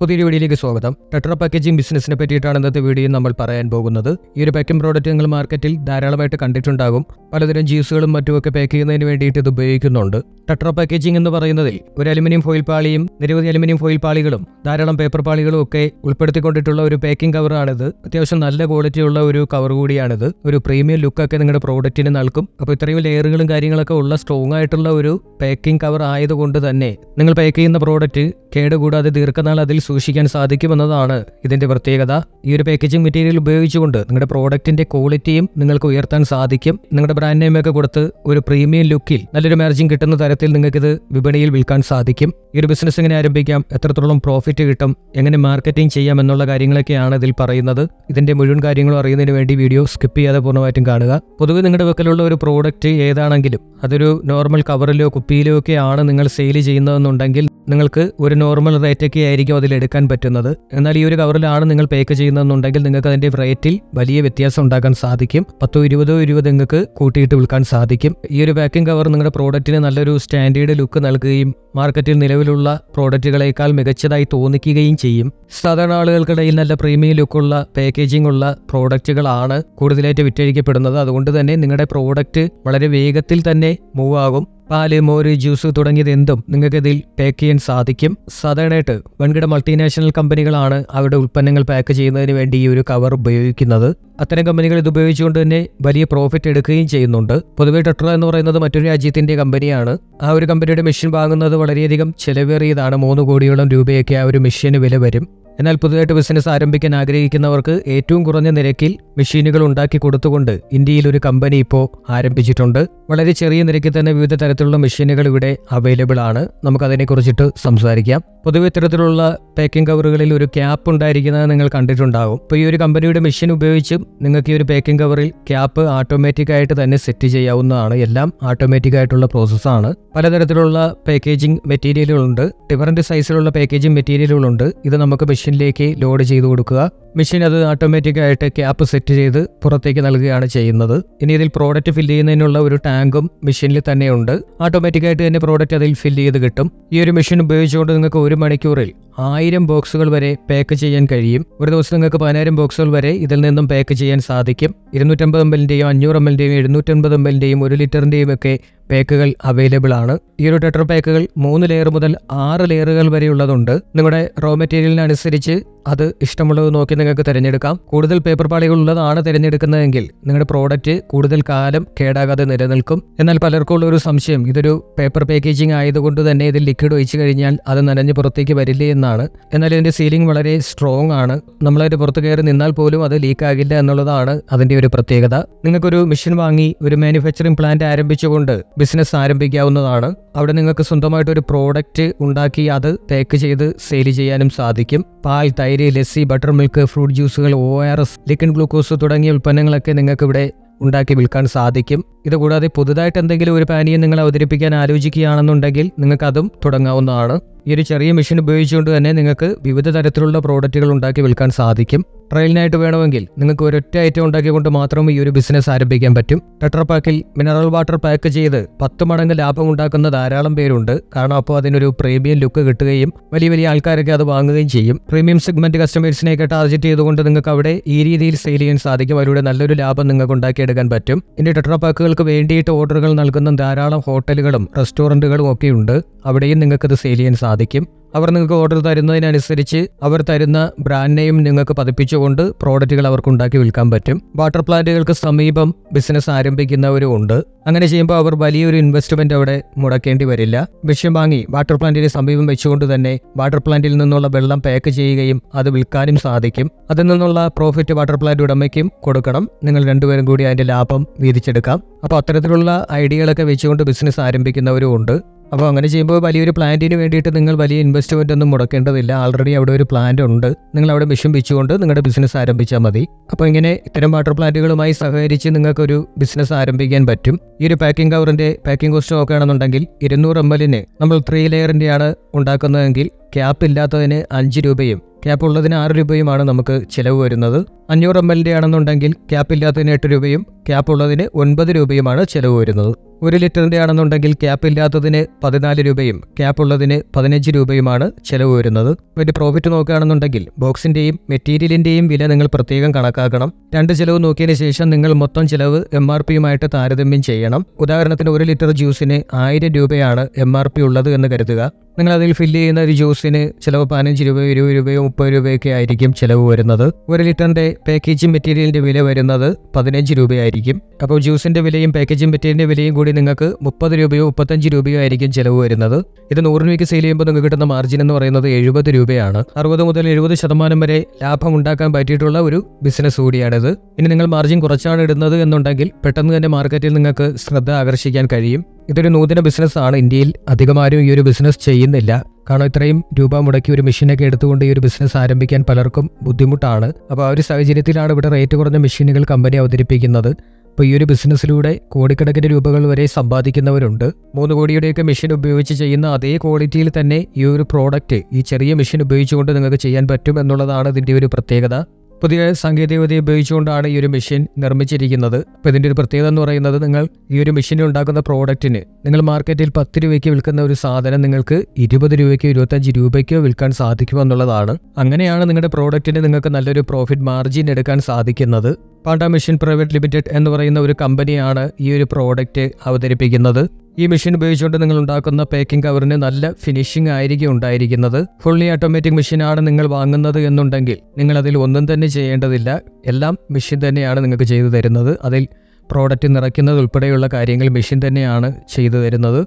പുതിയൊരു വീഡിയോയിലേക്ക് സ്വാഗതം. ടെട്ര പാക്കേജിംഗ് ബിസിനസിനെ പറ്റിയിട്ടാണ് ഇന്നത്തെ വീഡിയോ നമ്മൾ പറയാൻ പോകുന്നത്. ഈ ഒരു പാക്കിംഗ് പ്രോഡക്റ്റ് നിങ്ങൾ മാർക്കറ്റിൽ ധാരാളമായിട്ട് കണ്ടിട്ടുണ്ടാകും. പലതരം ജ്യൂസുകളും മറ്റുമൊക്കെ പാക്ക് ചെയ്യുന്നതിന് വേണ്ടിയിട്ട് ഇത് ഉപയോഗിക്കുന്നുണ്ട്. ടെട്ര പാക്കേജിംഗ് എന്ന് പറയുന്നതിൽ ഒരു അലുമിനിയം ഫോയിൽ പാളിയും നിരവധി അലുമിനിയം ഫോയിൽ പാളികളും ധാരാളം പേപ്പർ പാളികളും ഒക്കെ ഉൾപ്പെടുത്തിക്കൊണ്ടിട്ടുള്ള ഒരു പാക്കിംഗ് കവറാണിത് അത്യാവശ്യം നല്ല ക്വാളിറ്റിയുള്ള ഒരു കവർ കൂടിയാണിത്. ഒരു പ്രീമിയം ലുക്കൊക്കെ നിങ്ങളുടെ പ്രോഡക്റ്റിന് നൽകും. അപ്പോൾ ഇത്രയും ലെയറുകളും കാര്യങ്ങളൊക്കെ ഉള്ള സ്ട്രോങ് ആയിട്ടുള്ള ഒരു പാക്കിംഗ് കവർ ആയതുകൊണ്ട് തന്നെ നിങ്ങൾ പാക്ക് ചെയ്യുന്ന പ്രോഡക്റ്റ് കേടുകൂടാതെ ദീർഘനാൾ അതിൽ സൂക്ഷിക്കാൻ സാധിക്കുമെന്നതാണ് ഇതിന്റെ പ്രത്യേകത. ഈ ഒരു പാക്കേജിംഗ് മെറ്റീരിയൽ ഉപയോഗിച്ചുകൊണ്ട് നിങ്ങളുടെ പ്രോഡക്റ്റിന്റെ ക്വാളിറ്റിയും നിങ്ങൾക്ക് ഉയർത്താൻ സാധിക്കും. നിങ്ങളുടെ ബ്രാൻഡ് നെയിം ഒക്കെ കൊടുത്ത് ഒരു പ്രീമിയം ലുക്കിൽ നല്ലൊരു മാർജിൻ കിട്ടുന്ന തരത്തിൽ നിങ്ങൾക്കിത് വിപണിയിൽ വിൽക്കാൻ സാധിക്കും. ഈ ഒരു ബിസിനസ് എങ്ങനെ ആരംഭിക്കാം എത്രത്തോളം പ്രോഫിറ്റ് കിട്ടും എങ്ങനെ മാർക്കറ്റിംഗ് ചെയ്യാം എന്നുള്ള കാര്യങ്ങളൊക്കെയാണ് ഇതിൽ പറയുന്നത്. ഇതിന്റെ മുഴുവൻ കാര്യങ്ങളും അറിയുന്നതിന് വേണ്ടി വീഡിയോ സ്കിപ്പ് ചെയ്യാതെ പൂർണമായിട്ടും കാണുക. പൊതുവെ നിങ്ങളുടെ വെക്കലുള്ള ഒരു പ്രോഡക്റ്റ് ഏതാണെങ്കിലും അതൊരു നോർമൽ കവറിലോ കുപ്പിയിലോ ഒക്കെ ആണ് നിങ്ങൾ സെയിൽ ചെയ്യുന്നതെന്നുണ്ടെങ്കിൽ നിങ്ങൾക്ക് ഒരു നോർമൽ റേറ്റൊക്കെ ആയിരിക്കും അതിൽ എടുക്കാൻ പറ്റുന്നത്. എന്നാൽ ഈ ഒരു കവറിലാണ് നിങ്ങൾ പേക്ക് ചെയ്യുന്നതെന്നുണ്ടെങ്കിൽ നിങ്ങൾക്ക് അതിന്റെ റേറ്റിൽ വലിയ വ്യത്യാസം ഉണ്ടാക്കാൻ സാധിക്കും. പത്തോ ഇരുപതോ ഇരുപത് നിങ്ങൾക്ക് കൂട്ടിയിട്ട് വിൽക്കാൻ സാധിക്കും. ഈ ഒരു പാക്കിംഗ് കവർ നിങ്ങളുടെ പ്രോഡക്റ്റിന് നല്ലൊരു സ്റ്റാൻഡേർഡ് ലുക്ക് നൽകുകയും മാർക്കറ്റിൽ നിലവിലുള്ള പ്രോഡക്റ്റുകളേക്കാൾ മികച്ചതായി തോന്നിക്കുകയും ചെയ്യും. സാധാരണ ആളുകൾക്കിടയിൽ നല്ല പ്രീമിയം ലുക്കുള്ള പാക്കേജിംഗ് ഉള്ള പ്രോഡക്റ്റുകളാണ് കൂടുതലായിട്ട് വിറ്റഴിക്കപ്പെടുന്നത്. അതുകൊണ്ട് തന്നെ നിങ്ങളുടെ പ്രോഡക്റ്റ് വളരെ വേഗത്തിൽ തന്നെ മൂവ് ആകും. പാൽ മോര് ജ്യൂസ് തുടങ്ങിയത് എന്തും നിങ്ങൾക്ക് ഇതിൽ പാക്ക് ചെയ്യാൻ സാധിക്കും. സാധാരണയായിട്ട് വൻകിട മൾട്ടിനാഷണൽ കമ്പനികളാണ് അവരുടെ ഉൽപ്പന്നങ്ങൾ പാക്ക് ചെയ്യുന്നതിന് വേണ്ടി ഈ ഒരു കവർ ഉപയോഗിക്കുന്നത്. അത്തരം കമ്പനികൾ ഇത് ഉപയോഗിച്ചുകൊണ്ട് തന്നെ വലിയ പ്രോഫിറ്റ് എടുക്കുകയും ചെയ്യുന്നുണ്ട്. പൊതുവെ ടെട്ര എന്ന് പറയുന്നത് മറ്റൊരു രാജ്യത്തിന്റെ കമ്പനിയാണ് ആ ഒരു കമ്പനിയുടെ മെഷീൻ വാങ്ങുന്നത് വളരെയധികം ചെലവേറിയതാണ്. മൂന്ന് കോടിയോളം രൂപയൊക്കെ ആ ഒരു മെഷീന് വില വരും. എന്നാൽ പുതുതായിട്ട് ബിസിനസ് ആരംഭിക്കാൻ ആഗ്രഹിക്കുന്നവർക്ക് ഏറ്റവും കുറഞ്ഞ നിരക്കിൽ മെഷീനുകൾ ഉണ്ടാക്കി കൊടുത്തുകൊണ്ട് ഇന്ത്യയിൽ ഒരു കമ്പനി ഇപ്പോൾ ആരംഭിച്ചിട്ടുണ്ട്. വളരെ ചെറിയ നിരക്കിൽ തന്നെ വിവിധ തരത്തിലുള്ള മെഷീനുകൾ ഇവിടെ അവൈലബിൾ ആണ്. നമുക്ക് അതിനെക്കുറിച്ചിട്ട് സംസാരിക്കാം. പൊതുവെ ഇത്തരത്തിലുള്ള പാക്കിംഗ് കവറുകളിൽ ഒരു ക്യാപ്പ് ഉണ്ടായിരിക്കുന്നത് നിങ്ങൾ കണ്ടിട്ടുണ്ടാകും ഇപ്പോൾ ഈ ഒരു കമ്പനിയുടെ മെഷീൻ ഉപയോഗിച്ചും നിങ്ങൾക്ക് ഈ ഒരു പാക്കിംഗ് കവറിൽ ക്യാപ്പ് ഓട്ടോമാറ്റിക് ആയിട്ട് തന്നെ സെറ്റ് ചെയ്യാവുന്നതാണ്. എല്ലാം ഓട്ടോമാറ്റിക് ആയിട്ടുള്ള പ്രോസസ്സാണ് പലതരത്തിലുള്ള പാക്കേജിംഗ് മെറ്റീരിയലുകളുണ്ട് ഡിഫറന്റ് സൈസിലുള്ള പാക്കേജിംഗ് മെറ്റീരിയലുകളുണ്ട് ഇത് നമുക്ക് മെഷീനിലേക്ക് ലോഡ് ചെയ്ത് കൊടുക്കുക. മെഷീൻ അത് ഓട്ടോമാറ്റിക് ആയിട്ട് ക്യാപ്പ് സെറ്റ് ചെയ്ത് പുറത്തേക്ക് നൽകുകയാണ് ചെയ്യുന്നത്. ഇനി ഇതിൽ പ്രോഡക്റ്റ് ഫില്ല് ചെയ്യുന്നതിനുള്ള ഒരു ടാങ്കും മെഷീനിൽ തന്നെയുണ്ട് ഓട്ടോമാറ്റിക് ആയിട്ട് തന്നെ പ്രോഡക്റ്റ് അതിൽ ഫില്ല് ചെയ്ത് കിട്ടും. ഈ ഒരു മെഷീൻ ഉപയോഗിച്ചുകൊണ്ട് നിങ്ങൾക്ക് ഒരു മണിക്കൂറിൽ ആയിരം ബോക്സുകൾ വരെ പാക്ക് ചെയ്യാൻ കഴിയും. ഒരു ദിവസം നിങ്ങൾക്ക് പതിനായിരം ബോക്സുകൾ വരെ ഇതിൽ നിന്നും പാക്ക് ചെയ്യാൻ സാധിക്കും. ഇരുന്നൂറ്റമ്പത് എം അഞ്ഞൂറ് എം എല്ലിന്റെയും എഴുന്നൂറ്റമ്പത് എം ഒരു ലിറ്ററിന്റെയും ഒക്കെ പാക്കുകൾ അവൈലബിൾ ആണ്. ഈ ഒരു ടെട്ര പാക്കുകൾ മൂന്ന് ലെയർ മുതൽ ആറ് ലെയറുകൾ വരെ ഉള്ളതുണ്ട് നിങ്ങളുടെ റോ മെറ്റീരിയലിനനുസരിച്ച് അത് ഇഷ്ടമുള്ളത് നോക്കി നിങ്ങൾക്ക് തിരഞ്ഞെടുക്കാം. കൂടുതൽ പേപ്പർ പാളികൾ ഉള്ളതാണ് തിരഞ്ഞെടുക്കുന്നതെങ്കിൽ നിങ്ങളുടെ പ്രോഡക്റ്റ് കൂടുതൽ കാലം കേടാകാതെ നിലനിൽക്കും. എന്നാൽ പലർക്കും ഉള്ള ഒരു സംശയം ഇതൊരു പേപ്പർ പാക്കേജിംഗ് ആയതുകൊണ്ട് തന്നെ ഇതിൽ ലിക്വിഡ് ഒഴിച്ചു കഴിഞ്ഞാൽ അത് നനഞ്ഞ് പുറത്തേക്ക് വരില്ലേ എന്നാണ്. എന്നാൽ ഇതിന്റെ സീലിംഗ് വളരെ സ്ട്രോങ് ആണ്. നമ്മളതിന്റെ പുറത്ത് കയറി നിന്നാൽ പോലും അത് ലീക്ക് ആകില്ല എന്നുള്ളതാണ് അതിന്റെ ഒരു പ്രത്യേകത. നിങ്ങൾക്കൊരു മെഷീൻ വാങ്ങി ഒരു മാനുഫാക്ചറിംഗ് പ്ലാന്റ് ആരംഭിച്ചുകൊണ്ട് ബിസിനസ് ആരംഭിക്കാവുന്നതാണ്. അവിടെ നിങ്ങൾക്ക് സ്വന്തമായിട്ട് ഒരു പ്രോഡക്റ്റ് ഉണ്ടാക്കി അത് പാക്ക് ചെയ്ത് സെയിൽ ചെയ്യാനും സാധിക്കും. പാൽ തൈര് lassi butter milk fruit ജ്യൂസുകൾ O R S liquid glucose തുടങ്ങിയ ഉൽപ്പന്നങ്ങളൊക്കെ നിങ്ങൾക്ക് ഇവിടെ ഉണ്ടാക്കി വിൽക്കാൻ സാധിക്കും. ഇതുകൂടാതെ പുതുതായിട്ട് എന്തെങ്കിലും ഒരു പാനീയം നിങ്ങൾ അവതരിപ്പിക്കാൻ ആലോചിക്കുകയാണെന്നുണ്ടെങ്കിൽ നിങ്ങൾക്ക് അതും തുടങ്ങാവുന്നതാണ്. ഈ ഒരു ചെറിയ മെഷീൻ ഉപയോഗിച്ചുകൊണ്ട് തന്നെ നിങ്ങൾക്ക് വിവിധ തരത്തിലുള്ള പ്രോഡക്റ്റുകൾ ഉണ്ടാക്കി വിൽക്കാൻ സാധിക്കും. ട്രയലിനായിട്ട് വേണമെങ്കിൽ നിങ്ങൾക്ക് ഒരൊറ്റ ഐറ്റം ഉണ്ടാക്കിക്കൊണ്ട് മാത്രം ഈ ഒരു ബിസിനസ് ആരംഭിക്കാൻ പറ്റും. ടെട്ര പാക്കിൽ മിനറൽ വാട്ടർ പാക്ക് ചെയ്ത് പത്ത് മടങ്ങ് ലാഭം ഉണ്ടാക്കുന്ന ധാരാളം പേരുണ്ട്. കാരണം അപ്പോൾ അതിനൊരു പ്രീമിയം ലുക്ക് കിട്ടുകയും വലിയ വലിയ ആൾക്കാരൊക്കെ അത് വാങ്ങുകയും ചെയ്യും. പ്രീമിയം സെഗ്മെന്റ് കസ്റ്റമേഴ്സിനെയൊക്കെ ടാർഗറ്റ് ചെയ്തുകൊണ്ട് നിങ്ങൾക്ക് അവിടെ ഈ രീതിയിൽ സെയിൽ ചെയ്യാൻ സാധിക്കും. അവരുടെ നല്ലൊരു ലാഭം നിങ്ങൾക്ക് ഉണ്ടാക്കിയെടുക്കാൻ പറ്റും. ഇനി ടെട്ര പാക്കുകൾക്ക് വേണ്ടിയിട്ട് ഓർഡറുകൾ നൽകുന്ന ധാരാളം ഹോട്ടലുകളും റെസ്റ്റോറന്റുകളും ഒക്കെ ഉണ്ട് അവിടെയും നിങ്ങൾക്കത് സെയിൽ ചെയ്യാൻ സാധിക്കും. അവർ നിങ്ങൾക്ക് ഓർഡർ തരുന്നതിനനുസരിച്ച് അവർ തരുന്ന ബ്രാൻഡ് നെയിം നിങ്ങൾക്ക് പതിപ്പിച്ചുകൊണ്ട് പ്രോഡക്റ്റുകൾ അവർക്ക് ഉണ്ടാക്കി വിൽക്കാൻ പറ്റും. വാട്ടർ പ്ലാന്റുകൾക്ക് സമീപം ബിസിനസ് ആരംഭിക്കുന്നവരും ഉണ്ട്. അങ്ങനെ ചെയ്യുമ്പോൾ അവർ വലിയൊരു ഇൻവെസ്റ്റ്മെന്റ് അവിടെ മുടക്കേണ്ടി വരില്ല. വിഷയം വാങ്ങി വാട്ടർ പ്ലാന്റിന് സമീപം വെച്ചുകൊണ്ട് തന്നെ വാട്ടർ പ്ലാന്റിൽ നിന്നുള്ള വെള്ളം പാക്ക് ചെയ്യുകയും അത് വിൽക്കാനും സാധിക്കും. അതിൽ നിന്നുള്ള പ്രോഫിറ്റ് വാട്ടർ പ്ലാന്റ് ഉടമയ്ക്കും കൊടുക്കണം. നിങ്ങൾ രണ്ടുപേരും കൂടി അതിന്റെ ലാഭം വീതിച്ചെടുക്കാം. അപ്പോൾ അത്തരത്തിലുള്ള ഐഡിയകളൊക്കെ വെച്ചുകൊണ്ട് ബിസിനസ് ആരംഭിക്കുന്നവരും ഉണ്ട്. അപ്പോൾ അങ്ങനെ ചെയ്യുമ്പോൾ വലിയൊരു പ്ലാന്റിന് വേണ്ടിയിട്ട് നിങ്ങൾ വലിയ ഇൻവെസ്റ്റ്മെന്റ് ഒന്നും മുടക്കേണ്ടതില്ല. ആൾറെഡി അവിടെ ഒരു പ്ലാന്റ് ഉണ്ട്. നിങ്ങൾ അവിടെ മിഷൻ വെച്ചുകൊണ്ട് നിങ്ങളുടെ ബിസിനസ് ആരംഭിച്ചാൽ മതി. അപ്പോൾ ഇങ്ങനെ ഇത്തരം വാട്ടർ പ്ലാന്റുകളുമായി സഹകരിച്ച് നിങ്ങൾക്കൊരു ബിസിനസ് ആരംഭിക്കാൻ പറ്റും. ഈ ഒരു പാക്കിംഗ് കവറിന്റെ പാക്കിംഗ് കോസ്റ്റ് നോക്കുകയാണെന്നുണ്ടെങ്കിൽ ഇരുന്നൂറ് എം എല്ലിന് നമ്മൾ ത്രീ ലെയറിന്റെയാണ് ഉണ്ടാക്കുന്നതെങ്കിൽ ക്യാപ്പ് ഇല്ലാത്തതിന് അഞ്ച് രൂപയും ക്യാപ്പ് ഉള്ളതിന് ആറ് രൂപയുമാണ് നമുക്ക് ചിലവ് വരുന്നത്. അഞ്ഞൂറ് എം എല്ലിന്റെ ആണെന്നുണ്ടെങ്കിൽ ക്യാപ്പ് ഇല്ലാത്തതിന് എട്ട് രൂപയും ക്യാപ്പ് ഉള്ളതിന് ഒൻപത് രൂപയുമാണ് ചിലവ് വരുന്നത്. ഒരു ലിറ്ററിന്റെ ആണെന്നുണ്ടെങ്കിൽ ക്യാപ്പ് ഇല്ലാത്തതിന് പതിനാല് രൂപയും ക്യാപ്പ് ഉള്ളതിന് പതിനഞ്ച് രൂപയുമാണ് ചെലവ് വരുന്നത്. ഒരു പ്രോഫിറ്റ് നോക്കുകയാണെന്നുണ്ടെങ്കിൽ ബോക്സിന്റെയും മെറ്റീരിയലിന്റെയും വില നിങ്ങൾ പ്രത്യേകം കണക്കാക്കണം. രണ്ട് ചെലവ് നോക്കിയതിന് ശേഷം നിങ്ങൾ മൊത്തം ചെലവ് എം ആർ പിയുമായിട്ട് താരതമ്യം ചെയ്യണം. ഉദാഹരണത്തിന് ഒരു ലിറ്റർ ജ്യൂസിന് ആയിരം രൂപയാണ് എം ആർ പി ഉള്ളത് എന്ന് കരുതുക. നിങ്ങൾ അതിൽ ഫില്ല് ചെയ്യുന്ന ഒരു ജ്യൂസിന് ചിലവ് പതിനഞ്ച് രൂപ ഇരുപത് രൂപയോ മുപ്പത് രൂപയൊക്കെ ആയിരിക്കും ചിലവ് വരുന്നത്. ഒരു ലിറ്ററിന്റെ പാക്കേജിംഗ് മെറ്റീരിയലിന്റെ വില വരുന്നത് പതിനഞ്ച് രൂപയായിരിക്കും. അപ്പോൾ ജ്യൂസിന്റെ വിലയും പാക്കേജിംഗ് മെറ്റീരിയലിന്റെ വിലയും കൂടി നിങ്ങൾക്ക് മുപ്പത് രൂപയോ മുപ്പത്തഞ്ച് രൂപയോ ആയിരിക്കും ചിലവ് വരുന്നത്. ഇത് നൂറ് രൂപയ്ക്ക് സെയിൽ ചെയ്യുമ്പോൾ നിങ്ങൾക്ക് കിട്ടുന്ന മാർജിൻ എന്ന് പറയുന്നത് എഴുപത് രൂപയാണ്. അറുപത് മുതൽ എഴുപത് ശതമാനം വരെ ലാഭം ഉണ്ടാക്കാൻ പറ്റിയിട്ടുള്ള ഒരു ബിസിനസ് കൂടിയാണിത്. ഇനി നിങ്ങൾ മാർജിൻ കുറച്ചാണ് ഇടുന്നത് എന്നുണ്ടെങ്കിൽ പെട്ടെന്ന് തന്നെ മാർക്കറ്റിൽ നിങ്ങൾക്ക് ശ്രദ്ധ ആകർഷിക്കാൻ കഴിയും. ഇതൊരു നൂതന ബിസിനസ് ആണ് ഇന്ത്യയിൽ അധികമാരും ഈ ഒരു ബിസിനസ് ചെയ്യുന്നില്ല. കാരണം ഇത്രയും രൂപ മുടക്കി ഒരു മെഷീനൊക്കെ എടുത്തുകൊണ്ട് ഈ ഒരു ബിസിനസ് ആരംഭിക്കാൻ പലർക്കും ബുദ്ധിമുട്ടാണ്. അപ്പോൾ ആ ഒരു സാഹചര്യത്തിലാണ് ഇവിടെ റേറ്റ് കുറഞ്ഞ മെഷീനുകൾ കമ്പനി അവതരിപ്പിക്കുന്നത്. അപ്പോൾ ഈ ഒരു ബിസിനസ്സിലൂടെ കോടിക്കണക്കിന് രൂപകൾ വരെ സമ്പാദിക്കുന്നവരുണ്ട്. മൂന്ന് കോടിയുടെയൊക്കെ മെഷീൻ ഉപയോഗിച്ച് ചെയ്യുന്ന അതേ ക്വാളിറ്റിയിൽ തന്നെ ഈ ഒരു പ്രോഡക്റ്റ് ഈ ചെറിയ മെഷീൻ ഉപയോഗിച്ചുകൊണ്ട് നിങ്ങൾക്ക് ചെയ്യാൻ പറ്റും എന്നുള്ളതാണ് ഇതിന്റെ ഒരു പ്രത്യേകത. പുതിയ സാങ്കേതികവിദ്യ ഉപയോഗിച്ചുകൊണ്ടാണ് ഈ ഒരു മെഷീൻ നിർമ്മിച്ചിരിക്കുന്നത്. അപ്പോൾ ഇതിന്റെ ഒരു പ്രത്യേകത എന്ന് പറയുന്നത് നിങ്ങൾ ഈ ഒരു മെഷീനിൽ ഉണ്ടാക്കുന്ന പ്രോഡക്റ്റിന് നിങ്ങൾ മാർക്കറ്റിൽ പത്ത് രൂപയ്ക്ക് വിൽക്കുന്ന ഒരു സാധനം നിങ്ങൾക്ക് ഇരുപത് രൂപയ്ക്കോ ഇരുപത്തഞ്ച് രൂപയ്ക്കോ വിൽക്കാൻ സാധിക്കുമെന്നുള്ളതാണ് അങ്ങനെയാണ് നിങ്ങളുടെ പ്രോഡക്റ്റിന് നിങ്ങൾക്ക് നല്ലൊരു പ്രോഫിറ്റ് മാർജിൻ എടുക്കാൻ സാധിക്കുന്നത്. പാണ്ട മെഷീൻ പ്രൈവറ്റ് ലിമിറ്റഡ് എന്ന് പറയുന്ന ഒരു കമ്പനിയാണ് ഈ ഒരു പ്രോഡക്റ്റ് അവതരിപ്പിക്കുന്നത്. ഈ മെഷീൻ ഉപയോഗിച്ചുകൊണ്ട് നിങ്ങൾ ഉണ്ടാക്കുന്ന പാക്കിംഗ് കവറിന് നല്ല ഫിനിഷിംഗ് ആയിരിക്കും ഉണ്ടായിരിക്കുന്നത്. ഫുള്ളി ഓട്ടോമാറ്റിക് മെഷീനാണ് നിങ്ങൾ വാങ്ങുന്നത് എന്നുണ്ടെങ്കിൽ നിങ്ങൾ അതിൽ ഒന്നും തന്നെ ചെയ്യേണ്ടതില്ല. എല്ലാം മെഷീൻ തന്നെയാണ് നിങ്ങൾക്ക് ചെയ്തു തരുന്നത്. അതിൽ പ്രോഡക്റ്റ് നിറയ്ക്കുന്നത് ഉൾപ്പെടെയുള്ള കാര്യങ്ങൾ മെഷീൻ തന്നെയാണ് ചെയ്തു തരുന്നത്.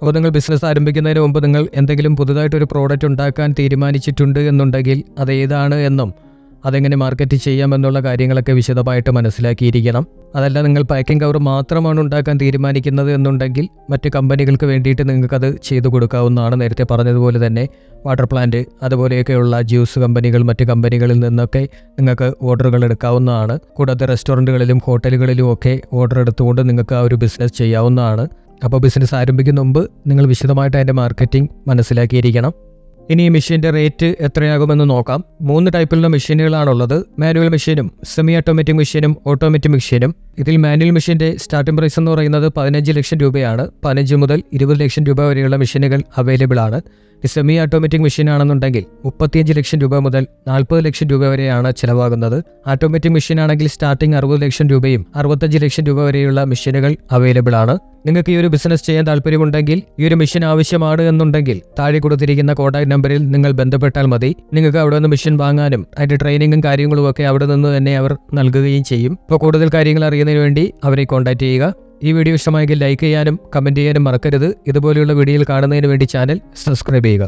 അപ്പോൾ നിങ്ങൾ ബിസിനസ് ആരംഭിക്കുന്നതിന് മുമ്പ് നിങ്ങൾ എന്തെങ്കിലും പുതുതായിട്ടൊരു പ്രോഡക്റ്റ് ഉണ്ടാക്കാൻ തീരുമാനിച്ചിട്ടുണ്ട് എന്നുണ്ടെങ്കിൽ അത് ഏതാണ് എന്നും അതെങ്ങനെ മാർക്കറ്റ് ചെയ്യാമെന്നുള്ള കാര്യങ്ങളൊക്കെ വിശദമായിട്ട് മനസ്സിലാക്കിയിരിക്കണം. അതല്ല നിങ്ങൾ പാക്കിംഗ് കവർ മാത്രമാണ് ഉണ്ടാക്കാൻ തീരുമാനിക്കുന്നത് എന്നുണ്ടെങ്കിൽ മറ്റ് കമ്പനികൾക്ക് വേണ്ടിയിട്ട് നിങ്ങൾക്കത് ചെയ്തു കൊടുക്കാവുന്നതാണ് നേരത്തെ പറഞ്ഞതുപോലെ തന്നെ. വാട്ടർ പ്ലാന്റ് അതുപോലെയൊക്കെയുള്ള ജ്യൂസ് കമ്പനികൾ മറ്റ് കമ്പനികളിൽ നിന്നൊക്കെ നിങ്ങൾക്ക് ഓർഡറുകൾ എടുക്കാവുന്നതാണ്. കൂടാതെ റെസ്റ്റോറന്റുകളിലും ഹോട്ടലുകളിലും ഒക്കെ ഓർഡർ എടുത്തുകൊണ്ട് നിങ്ങൾക്ക് ആ ഒരു ബിസിനസ് ചെയ്യാവുന്നതാണ്. അപ്പോൾ ബിസിനസ് ആരംഭിക്കുന്ന മുമ്പ് നിങ്ങൾ വിശദമായിട്ട് അതിന്റെ മാർക്കറ്റിംഗ് മനസ്സിലാക്കിയിരിക്കണം. ഇനി ഈ മെഷീന്റെ റേറ്റ് എത്രയാകുമെന്ന് നോക്കാം. മൂന്ന് ടൈപ്പിലുള്ള മെഷീനുകളാണുള്ളത്. മാനുവൽ മെഷീനും സെമി ഓട്ടോമാറ്റിക് മെഷീനും ഓട്ടോമാറ്റിക് മെഷീനും. ഇതിൽ മാനുവൽ മെഷീന്റെ സ്റ്റാർട്ടിംഗ് പ്രൈസ് എന്ന് പറയുന്നത് പതിനഞ്ച് ലക്ഷം രൂപയാണ്. പതിനഞ്ച് മുതൽ ഇരുപത് ലക്ഷം രൂപ വരെയുള്ള മെഷീനുകൾ അവൈലബിൾ ആണ്. സെമി ഓട്ടോമാറ്റിക് മെഷീൻ ആണെന്നുണ്ടെങ്കിൽ മുപ്പത്തിയഞ്ച് ലക്ഷം രൂപ മുതൽ നാൽപ്പത് ലക്ഷം രൂപ വരെയാണ് ചിലവാകുന്നത്. ഓട്ടോമാറ്റിക് മെഷീൻ ആണെങ്കിൽ സ്റ്റാർട്ടിംഗ് അറുപത് ലക്ഷം രൂപയും അറുപത്തഞ്ച് ലക്ഷം രൂപ വരെയുള്ള മെഷീനുകൾ അവൈലബിൾ ആണ്. നിങ്ങൾക്ക് ഈ ഒരു ബിസിനസ് ചെയ്യാൻ താല്പര്യമുണ്ടെങ്കിൽ ഈ ഒരു മിഷൻ ആവശ്യമാണ് എന്നുണ്ടെങ്കിൽ താഴെ കൊടുത്തിരിക്കുന്ന കോൺടാക്ട് നമ്പറിൽ നിങ്ങൾ ബന്ധപ്പെട്ടാൽ മതി. നിങ്ങൾക്ക് അവിടെ നിന്ന് മിഷൻ വാങ്ങാനും അതിന്റെ ട്രെയിനിങ്ങും കാര്യങ്ങളും ഒക്കെ അവിടെ നിന്ന് തന്നെ അവർ നൽകുകയും ചെയ്യും. അപ്പോൾ കൂടുതൽ കാര്യങ്ങൾ അറിയുന്നതിന് വേണ്ടി അവരെ കോൺടാക്ട് ചെയ്യുക. ഈ വീഡിയോ ഇഷ്ടമായെങ്കിൽ ലൈക്ക് ചെയ്യാനും കമന്റ് ചെയ്യാനും മറക്കരുത്. ഇതുപോലെയുള്ള വീഡിയോയിൽ കാണുന്നതിന് വേണ്ടി ചാനൽ സബ്സ്ക്രൈബ് ചെയ്യുക.